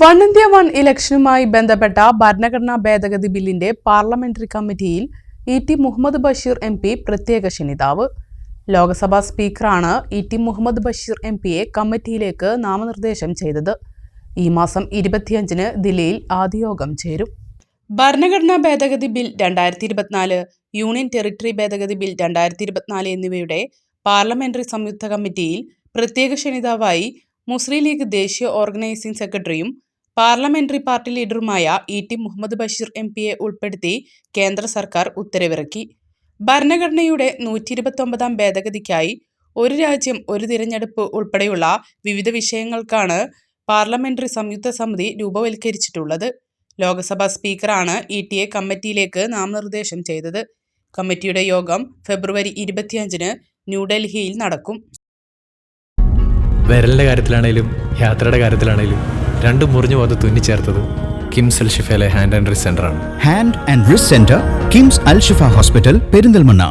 One India one ഇലക്ഷനുമായി ബന്ധപ്പെട്ട ഭരണഘടനാ ഭേദഗതി ബില്ലിന്റെ പാർലമെന്ററി കമ്മിറ്റിയിൽ E T Muhammad Basheer M P പ്രത്യേക ക്ഷണിതാവ് Lok Sabha സ്പീക്കറാണ് E T Muhammad Basheer M പിയെ കമ്മിറ്റിയിലേക്ക് നാമനിർദ്ദേശം ചെയ്തത്. ഈ മാസം ഇരുപത്തിയഞ്ചിന് ദില്ലിയിൽ ആദ്യയോഗം ചേരും. ഭരണഘടനാ ഭേദഗതി ബിൽ രണ്ടായിരത്തി ഇരുപത്തിനാല് യൂണിയൻ ടെറിട്ടറി ഭേദഗതി ബിൽ രണ്ടായിരത്തി ഇരുപത്തിനാല് എന്നിവയുടെ പാർലമെന്ററി സംയുക്ത കമ്മിറ്റിയിൽ പ്രത്യേക ക്ഷണിതാവായി മുസ്ലിം ലീഗ് ദേശീയ ഓർഗനൈസിംഗ് സെക്രട്ടറിയും parliamentary party ലീഡറുമായ E T Muhammad Basheer M പിയെ ഉൾപ്പെടുത്തി കേന്ദ്ര സർക്കാർ ഉത്തരവിറക്കി. ഭരണഘടനയുടെ നൂറ്റി ഇരുപത്തൊമ്പതാം ഭേദഗതിക്കായി ഒരു രാജ്യം ഒരു തിരഞ്ഞെടുപ്പ് ഉൾപ്പെടെയുള്ള വിവിധ വിഷയങ്ങൾക്കാണ് പാർലമെന്ററി സംയുക്ത സമിതി രൂപവൽക്കരിച്ചിട്ടുള്ളത്. ലോക്സഭാ സ്പീക്കറാണ് ഇ ടി എ കമ്മിറ്റിയിലേക്ക് നാമനിർദ്ദേശം ചെയ്തത്. കമ്മിറ്റിയുടെ യോഗം ഫെബ്രുവരി ഇരുപത്തിയഞ്ചിന് ന്യൂഡൽഹിയിൽ നടക്കും. വിരലിന്റെ കാര്യത്തിലാണേലും യാത്രയുടെ കാര്യത്തിലാണേലും രണ്ടും മുറിഞ്ഞു പോകാതെ തുന്നിച്ചേർത്തത് കിംസ് അൽ ഷിഫയിലെ hand and wrist സെന്ററാണ് hand and wrist centre KIMS Al Shifa hospital Perinthalmanna